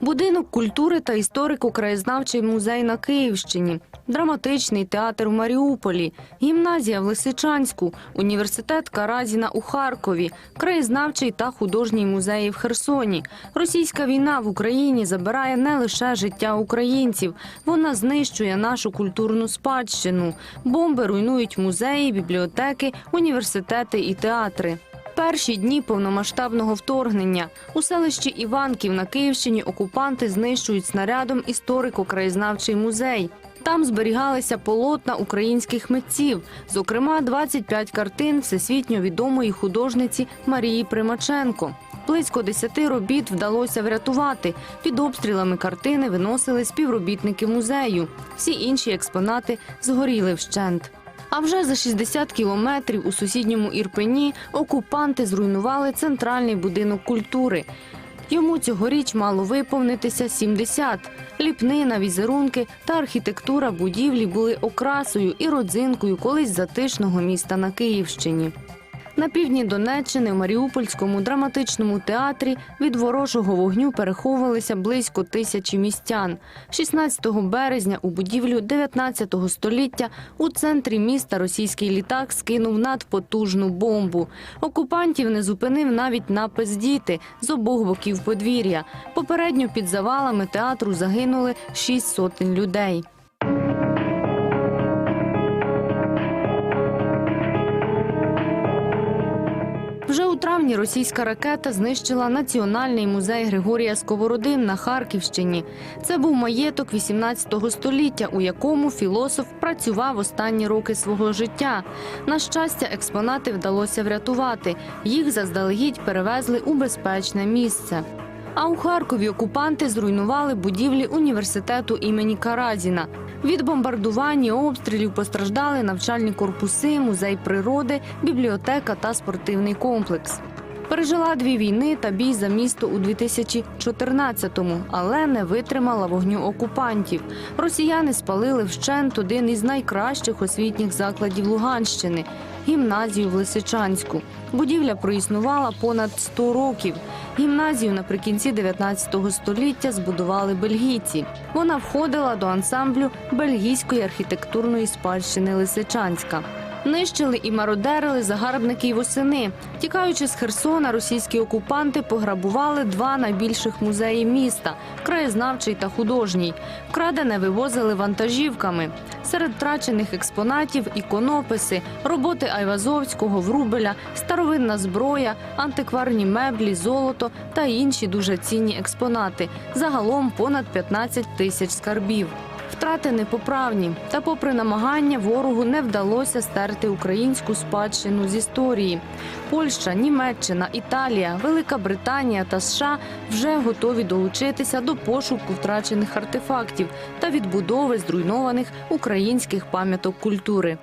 Будинок культури та історико-краєзнавчий музей на Київщині, драматичний театр в Маріуполі, гімназія в Лисичанську, університет Каразіна у Харкові, краєзнавчий та художній музеї в Херсоні. Російська війна в Україні забирає не лише життя українців, вона знищує нашу культурну спадщину. Бомби руйнують музеї, бібліотеки, університети і театри. Перші дні повномасштабного вторгнення у селищі Іванків на Київщині окупанти знищують снарядом історико-краєзнавчий музей. Там зберігалися полотна українських митців, зокрема 25 картин всесвітньо відомої художниці Марії Примаченко. Близько 10 робіт вдалося врятувати. Під обстрілами картини виносили співробітники музею. Всі інші експонати згоріли вщент. А вже за 60 кілометрів у сусідньому Ірпені окупанти зруйнували центральний будинок культури. Йому цьогоріч мало виповнитися 70. Ліпнина, візерунки та архітектура будівлі були окрасою і родзинкою колись затишного міста на Київщині. На півдні Донеччини в Маріупольському драматичному театрі від ворожого вогню переховувалися близько тисячі містян. 16 березня у будівлю 19 століття у центрі міста російський літак скинув надпотужну бомбу. Окупантів не зупинив навіть напис «Діти» з обох боків подвір'я. Попередньо під завалами театру загинули шість сотень людей. Травні російська ракета знищила Національний музей Григорія Сковороди на Харківщині. Це був маєток 18 століття, у якому філософ працював останні роки свого життя. На щастя, експонати вдалося врятувати. Їх заздалегідь перевезли у безпечне місце. А у Харкові окупанти зруйнували будівлі університету імені Каразіна. Від бомбардувань і обстрілів постраждали навчальні корпуси, музей природи, бібліотека та спортивний комплекс. Пережила дві війни та бій за місто у 2014-му, але не витримала вогню окупантів. Росіяни спалили вщент один із найкращих освітніх закладів Луганщини гімназію в Лисичанську. Будівля проіснувала понад 100 років. Гімназію наприкінці 19 століття збудували бельгійці. Вона входила до ансамблю бельгійської архітектурної спадщини Лисичанська. Нищили і мародерили загарбники й восени. Тікаючи з Херсона, російські окупанти пограбували два найбільших музеї міста краєзнавчий та художній. Вкрадене вивозили вантажівками. Серед втрачених експонатів іконописи, роботи Айвазовського, Врубеля, старовинна зброя, антикварні меблі, золото та інші дуже цінні експонати. Загалом понад 15 тисяч скарбів. Втрати непоправні, та попри намагання ворогу не вдалося стерти українську спадщину з історії. Польща, Німеччина, Італія, Велика Британія та США вже готові долучитися до пошуку втрачених артефактів та відбудови зруйнованих українських пам'яток культури.